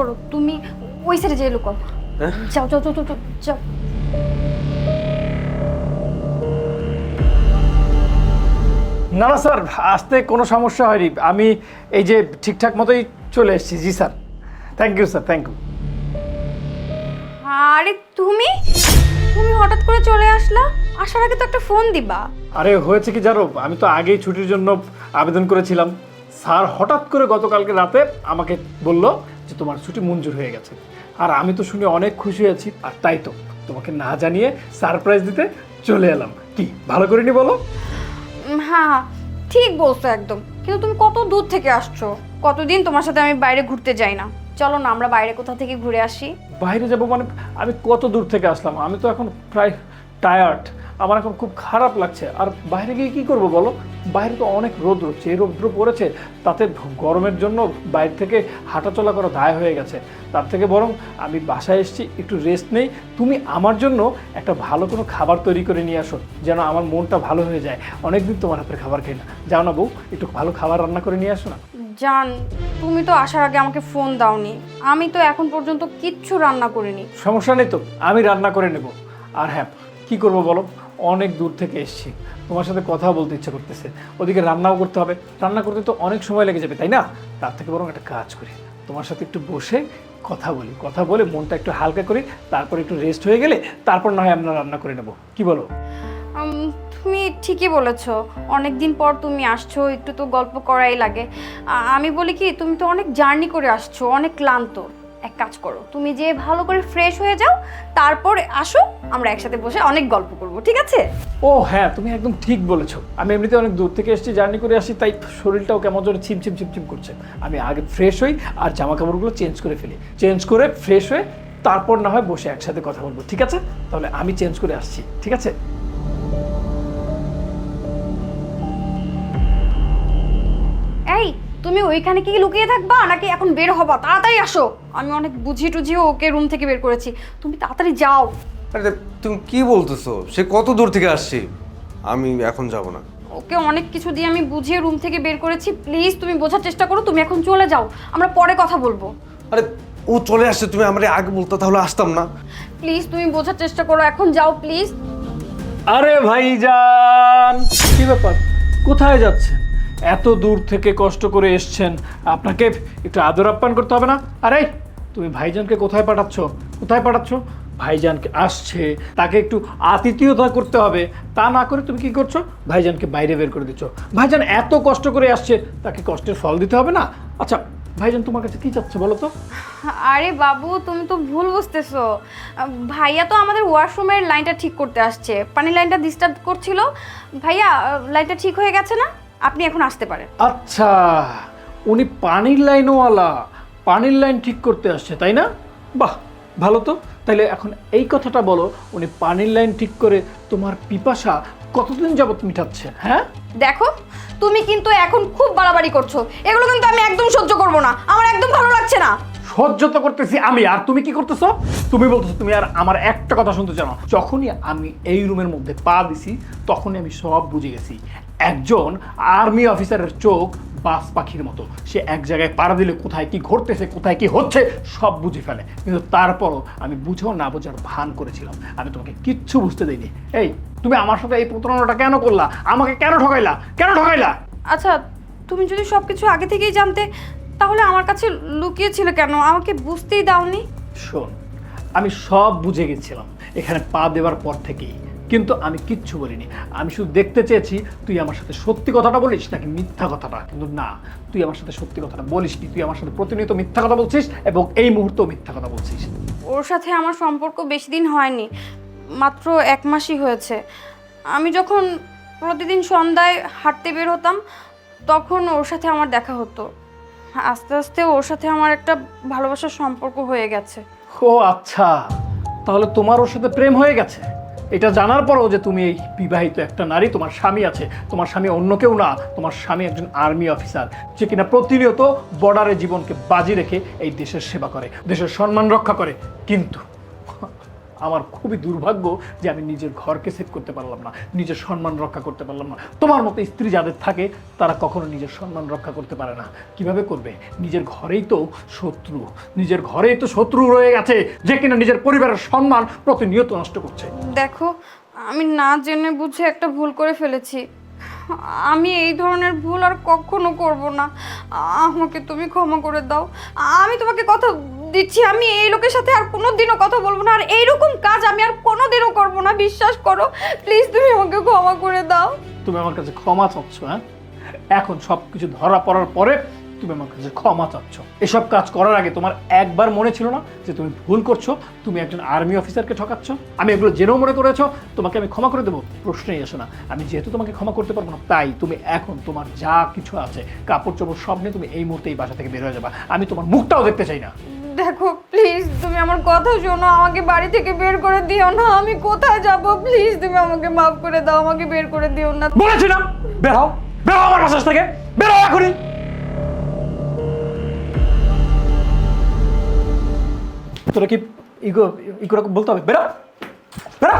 করো তুমি ওই সাইডে যেয়ে লুকাও। হ্যাঁ? যাও যাও যাও, যাও যাও না না স্যার আসতে কোনো সমস্যা হয়নি। আমি এই যে ঠিকঠাক মতোই চলে এসেছি। জি sir. Thank you sir thank you আরে তুমি? তুমি হঠাৎ করে চলে আসলা? আসার আগে তো একটা ফোন দিবা। আরে হয়েছে কি জানো? আমি তো আগেই ছুটির জন্য আবেদন করেছিলাম। স্যার হঠাৎ করে গতকালকে রাতে আমাকে বলল যে তোমার ছুটি মঞ্জুর হয়ে গেছে। আর আমি তো শুনে অনেক খুশি আছি আর তাই তো। তোমাকে না জানিয়ে সারপ্রাইজ দিতে চলে এলাম। কি ভালো করিনি বলো? হ্যাঁ হ্যাঁ ঠিক বলছো একদম। কিন্তু তুমি কত দূর থেকে আসছো? কতদিন তোমার সাথে আমি বাইরে ঘুরতে যাই না? চলো না আমরা বাইরে কোথা থেকে ঘুরে আসি? বাইরে যাব মানে আমি কত দূর থেকে আসলাম? আমি তো এখন প্রায় টায়ার্ড আমার এখন খুব খারাপ লাগছে। আর বাইরে গিয়ে কি করব বলো? বাইরে তো অনেক রৌদ্র যে রৌদ্র পড়েছে তাতে গরমের জন্য বাইরে থেকে হাঁটাচলা করা দায় হয়ে গেছে। তার থেকে বরং আমি বাসায় এসেছি একটু রেস্ট নেই। তুমি আমার জন্য একটা ভালো কোনো খাবার তৈরি করে নিয়ে আসো যেন আমার মনটা ভালো হয়ে যায়। অনেকদিন তোমার হাতের খাবার খাই না। যাও না বউ একটু ভালো খাবার রান্না করে নিয়ে আসো না। জান তুমি তো আসার আগে আমাকে ফোন দাওনি। আমি তো এখন পর্যন্ত কিচ্ছু রান্না করিনি। সমস্যা নেই তো আমি রান্না করে নেব। আর হ্যাঁ কি করব বলো? অনেক দূর থেকে এসেছি। তোমার সাথে কথা বলতে ইচ্ছা করতেছে। ওদিকে রান্নাও করতে হবে। রান্না করতে তো অনেক সময় লেগে যাবে, তাই না? তার থেকে বরং একটা কাজ করি। তোমার সাথে একটু বসে কথা বলি। কথা বলে মনটা একটু হালকা করি, তারপর একটু রেস্ট হয়ে গেলে তারপর না হয় আমরা রান্না করে নেব। কি বলো? তুমি ঠিকই বলেছ। অনেক দিন পর তুমি আসছো, একটু তো গল্প করাই লাগে। আমি বলি কি, তুমি তো অনেক জার্নি করে আসছো, অনেক ক্লান্ত। এক কাজ করো তুমি যে ভালো করে ফ্রেশ হয়ে যাও তারপরে আসো আমরা একসাথে বসে অনেক গল্প করব ঠিক আছে? ও হ্যাঁ তুমি একদম ঠিক বলেছ। আমি এমনিতে অনেক দূর থেকে এসেছি জার্নি করে আসি তাই শরীরটাও কেমন যেন ছিমছিম ছিমছিম করছে। আমি আগে ফ্রেশ হই আর জামা কাপড়গুলো চেঞ্জ করে ফেলি। চেঞ্জ করে ফ্রেশ হয়ে তারপর না হয় বসে একসাথে কথা বলব ঠিক আছে? তাহলে আমি চেঞ্জ করে আসছি ঠিক আছে? এই তুমি ওইখানে কি লুকিয়ে থাকবা নাকি এখন বের হবা? তাড়াতাড়ি আসো। আমি অনেক বুঝিয়ে টুঝিয়ে ওকে রুম থেকে বের করেছি। তুমি তাড়াতাড়ি যাও। আরে তুমি কি বলতেছো? সে কত দূর থেকে আসছে? আমি এখন যাব না। ওকে অনেক কিছু দিয়ে আমি বুঝিয়ে রুম থেকে বের করেছি। প্লিজ তুমি বোঝার চেষ্টা করো তুমি এখন চলে যাও। আমরা পরে কথা বলব। আরে ও চলে আসছে তুমি আমার আগে বলতে তাহলে আসতাম না। প্লিজ তুমি বোঝার চেষ্টা করো এখন যাও প্লিজ আরে ভাইজান! কি ব্যাপার? কোথায় যাচ্ছেন এত দূর থেকে কষ্ট করে এসছেন, আপনাকে একটু আদর আপ্যায়ন করতে হবে না? আরে, তুমি ভাইজানকে কোথায় পাঠাচ্ছ? কোথায় পাঠাচ্ছ? ভাইজানকে আসছে, তাকে একটু আতিথিয়তা করতে হবে। তা না করে তুমি কি করছ? ভাইজানকে বাইরে বের করে দিচ্ছ। ভাইজান এত কষ্ট করে আসছে, তাকে কষ্টের ফল দিতে হবে না? আচ্ছা ভাইজান তোমার কাছে কি চাচ্ছে বলো তো? আরে বাবু, তুমি তো ভুল বুঝতেছো। ভাইয়া তো আমাদের ওয়াশরুমের লাইনটা ঠিক করতে আসছে। পানির লাইনটা ডিস্টার্ব করছিল। ভাইয়া, লাইনটা ঠিক হয়ে গেছে না? আপনি এখন আসতে পারেন। আচ্ছা উনি পানির লাইনওয়ালা পানির লাইন ঠিক করতে আসছে তাই না? বাহ ভালো তো। তাইলে এখন এই কথাটা বলো উনি পানির লাইন ঠিক করে তোমার পিপাসা কতদিন যাবত মিটাচ্ছে হ্যাঁ? দেখো তুমি কিন্তু এখন খুব বাড়াবাড়ি করছ। এগুলো কিন্তু আমি একদম সহ্য করব না। আমার একদম ভালো লাগছে না। সহ্য তো করতেছি আমি আর তুমি কি করতেছো? তুমি বলতেছো তুমি আর আমার একটা কথা শুনতে চাও না। যখনই আমি এই রুমের মধ্যে পা দিছি তখনই আমি সব বুঝে গেছি। একজন আর্মি অফিসারের চোখ বাস পাখির মতো। সে এক জায়গায় পাড়া দিলে কোথায় কি ঘটতেছে কোথায় কি হচ্ছে সব বুঝে ফেলে। কিন্তু তারপরও আমি বুঝেও না বোঝার ভান করেছিলাম। আমি তোমাকে কিচ্ছু বুঝতে দিইনি। এই তুমি আমার সাথে এই প্রতারণাটা কেন করলা? আমাকে কেন ঠকাইলা? কেন ঠকাইলা? আচ্ছা তুমি যদি সব কিছু আগে থেকেই জানতে তাহলে আমার কাছে লুকিয়েছিলে কেন? আমাকে বুঝতেই দাওনি। শোন আমি সব বুঝে গেছিলাম। এখানে পা দেওয়ার পর থেকেই। কিন্তু আমি কিচ্ছু বলিনি। আমি শুধু দেখতে চেয়েছি তুই আমার সাথে সত্যি কথাটা বলিস নাকি মিথ্যা কথাটা? কিন্তু না তুই আমার সাথে সত্যি কথাটা বলিস নি। তুই আমার সাথে প্রতিনিয়ত মিথ্যা কথা বলছিস এবং এই মুহূর্তেও মিথ্যা কথা বলছিস। ওর সাথে আমার সম্পর্ক বেশি দিন হয়নি মাত্র এক মাসই হয়েছে। আমি যখন প্রতিদিন সন্ধ্যায় হাঁটতে বের হতাম তখন ওর সাথে আমার দেখা হতো। আস্তে আস্তে ওর সাথে আমার একটা ভালোবাসার সম্পর্ক হয়ে গেছে। ও আচ্ছা তাহলে তোমার ওর সাথে প্রেম হয়ে গেছে? এটা জানার পরও যে তুমি এই বিবাহিত একটা নারী, তোমার স্বামী আছে। তোমার স্বামী অন্য কেউ না, তোমার স্বামী একজন আর্মি অফিসার, যে কিনা প্রতিনিয়ত বর্ডারে জীবনকে বাজি রেখে এই দেশের সেবা করে, দেশের সম্মান রক্ষা করে। কিন্তু আমার খুবই দুর্ভাগ্য যে আমি নিজের ঘরকে সেভ করতে পারলাম না, নিজের সম্মান রক্ষা করতে পারলাম না। তোমার মতো স্ত্রী যাদের থাকে, তারা কখনো নিজের সম্মান রক্ষা করতে পারে না। কীভাবে করবে? নিজের ঘরেই তো শত্রু। নিজের ঘরেই তো শত্রু রয়ে গেছে, যে কিনা নিজের পরিবারের সম্মান প্রতিনিয়ত নষ্ট করছে। দেখো, আমি না জেনে বুঝে একটা ভুল করে ফেলেছি। আমি এই ধরনের ভুল আর কখনো করব না। আমাকে তুমি ক্ষমা করে দাও। আমি তোমাকে কথা দিচ্ছি, আমি এই লোকের সাথে আর কোনো দিনও কথা বলব না। আর এইরকম আর কোনো দিনও করব না, বিশ্বাস করো। প্লিজ তুমি আমাকে ক্ষমা করে দাও। তুমি আমার কাছে ক্ষমা চাচ্ছ হ্যাঁ? এখন সব কিছু ধরা পড়ার পরে তুমি আমার কাছে ক্ষমা চাচ্ছ। এসব কাজ করার আগে তোমার একবার মনে ছিল না যে তুমি ভুল করছ, তুমি একজন আর্মি অফিসারকে ঠকাচ্ছ। আমি এগুলো জেনেও মনে করেছ, তোমাকে আমি ক্ষমা করে দেবো, প্রশ্নই আসে না। আমি যেহেতু তোমাকে ক্ষমা করতে পারব না, তাই তুমি এখন তোমার যা কিছু আছে কাপড় চোপড় সব নিয়ে তুমি এই মুহূর্তে এই বাসা থেকে বের হয়ে যাবা। আমি তোমার মুখটাও দেখতে চাই না। দেখো প্লিজ তুমি আমার কথা শোনো, আমাকে বাড়ি থেকে বের করে দিও না, আমি কোথায় যাব? প্লিজ তুমি আমাকে মাফ করে দাও, আমাকে বের করে দিও না। বলেছিলাম, বের হও বের হও আমার বাসা থেকে, বের হও এখনই। তোরা কি ইগো ইগো বলতে হবে? বেরো বেরো